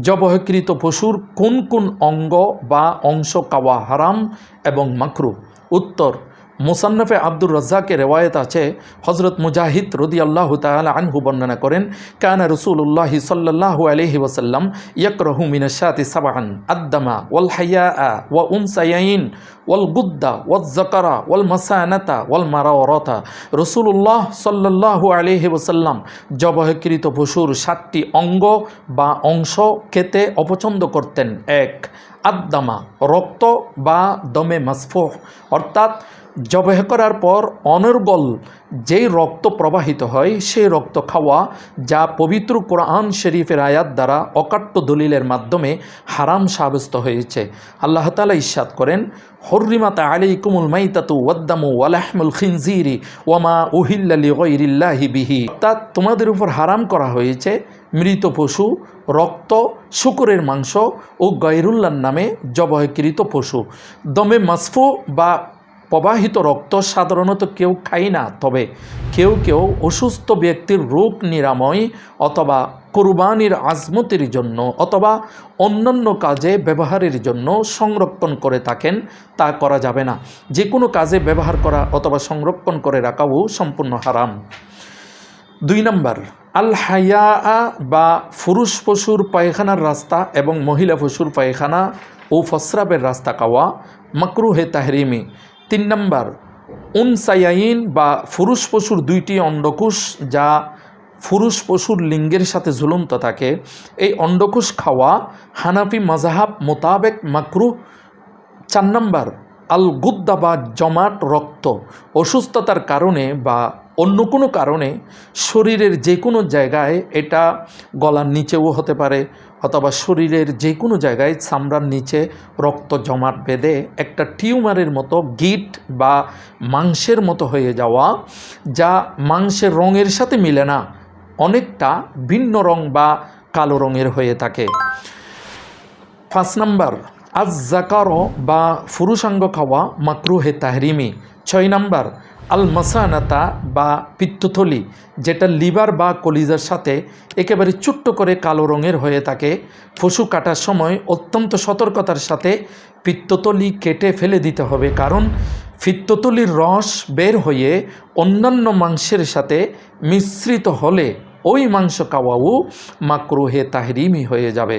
জবহকৃত পশুর কোন কোন অঙ্গ বা অংশ কাওয়া হারাম এবং মাকরু? উত্তর মুসান্নফে আব্দুর রাজ্জাকের রেওয়ায়ত আছে। হজরত মুজাহিদ রদি আল্লাহ তালা আনহু বর্ণনা করেন, কানা রসুল্লাহি সাল্লাহ আলহি ওসাল্লাম ইয়াকরহু মিনাশাতি সাবাহান আদ্দামা ওয়াল হাইয়া ওয়া উনসায়াইন ওয়াল গুদ্দা ওয়াল জাকারা ওয়াল মাসানাতা ওয়াল মারাওরতা রসুল্লাহ সাল্লাহ আলহি ওসাল্লাম জবহকৃত পশুর সাতটি অঙ্গ বা অংশ খেতে অপছন্দ করতেন। এক, আদ্দামা, রক্ত বা দমে মাসফুহ, অর্থাৎ জবেহ করার পর অনর্গল যেই রক্ত প্রবাহিত হয়, সেই রক্ত খাওয়া যা পবিত্র কোরআন শরীফের আয়াত দ্বারা অকাট্য দলিলের মাধ্যমে হারাম সাব্যস্ত হয়েছে। আল্লাহ তালা ইস্বাদ করেন, হর্রিমাতা আলী কুমুল মাইতাতু ওয়াদ্দামু ওয়ালাহমুল খিনজিরি ওয়ামা উহিল্লালি গৈরিল্লাহি বিহি। তা তোমাদের উপর হারাম করা হয়েছে মৃত পশু, রক্ত, শুকুরের মাংস ও গৈরুল্লার নামে জবহকৃত পশু। দমে মাসফু বা প্রবাহিত রক্ত সাধারণত কেউ খায় না, তবে কেউ কেউ অসুস্থ ব্যক্তির রোগ নিরাময় অথবা কোরবানির আজমতির জন্য অথবা অন্যান্য কাজে ব্যবহারের জন্য সংরক্ষণ করে থাকেন, তা করা যাবে না। যে কোনো কাজে ব্যবহার করা অথবা সংরক্ষণ করে রাখাও সম্পূর্ণ হারাম। দুই নম্বর, আল হায়া বা পুরুষ পশুর পায়খানার রাস্তা এবং মহিলা পশুর পায়খানা ও ফসরাবের রাস্তা কাওয়া মাকরুহে তাহরিমি। তিন নম্বর, উনসায়াইন বা ফুরুষ পশুর দুইটি অন্ডকোষ যা ফুরুষ পশুর লিঙ্গের সাথে ঝুলন্ত থাকে। এই অন্ডকোষ খাওয়া হানাফি মাজাহাব মোতাবেক মাকরু। চার নম্বর আল গুদ্দা বা জমাট রক্ত, অসুস্থতার কারণে বা অন্য কোনো কারণে শরীরের যে কোনো জায়গায় এটা গলার নিচেও হতে পারে, অথবা শরীরের যে কোনো জায়গায় চামড়ার নিচে রক্ত জমাট বেঁধে একটা টিউমারের মতো গিট বা মাংসের মতো হয়ে যাওয়া, যা মাংসের রঙের সাথে মিলে না, অনেকটা ভিন্ন রং বা কালো রঙের হয়ে থাকে। পাঁচ নাম্বার আজ জাকারো বা ফুরুষাঙ্গ খাওয়া মাকরুহে তাহরিমি। ছয় নাম্বার আল মাসানাতা বা পিত্তথলি, যেটা লিভার বা কলিজার সাথে একেবারে ছোট্ট করে কালো রঙের হয়ে থাকে পশু কাটার সময় অত্যন্ত সতর্কতার সাথে পিত্ততলি কেটে ফেলে দিতে হবে, কারণ পিত্ততলির রস বের হয়ে অন্যান্য মাংসের সাথে মিশ্রিত হলে ওই মাংস খাওয়াও মাকরুহে তাহরিমি হয়ে যাবে।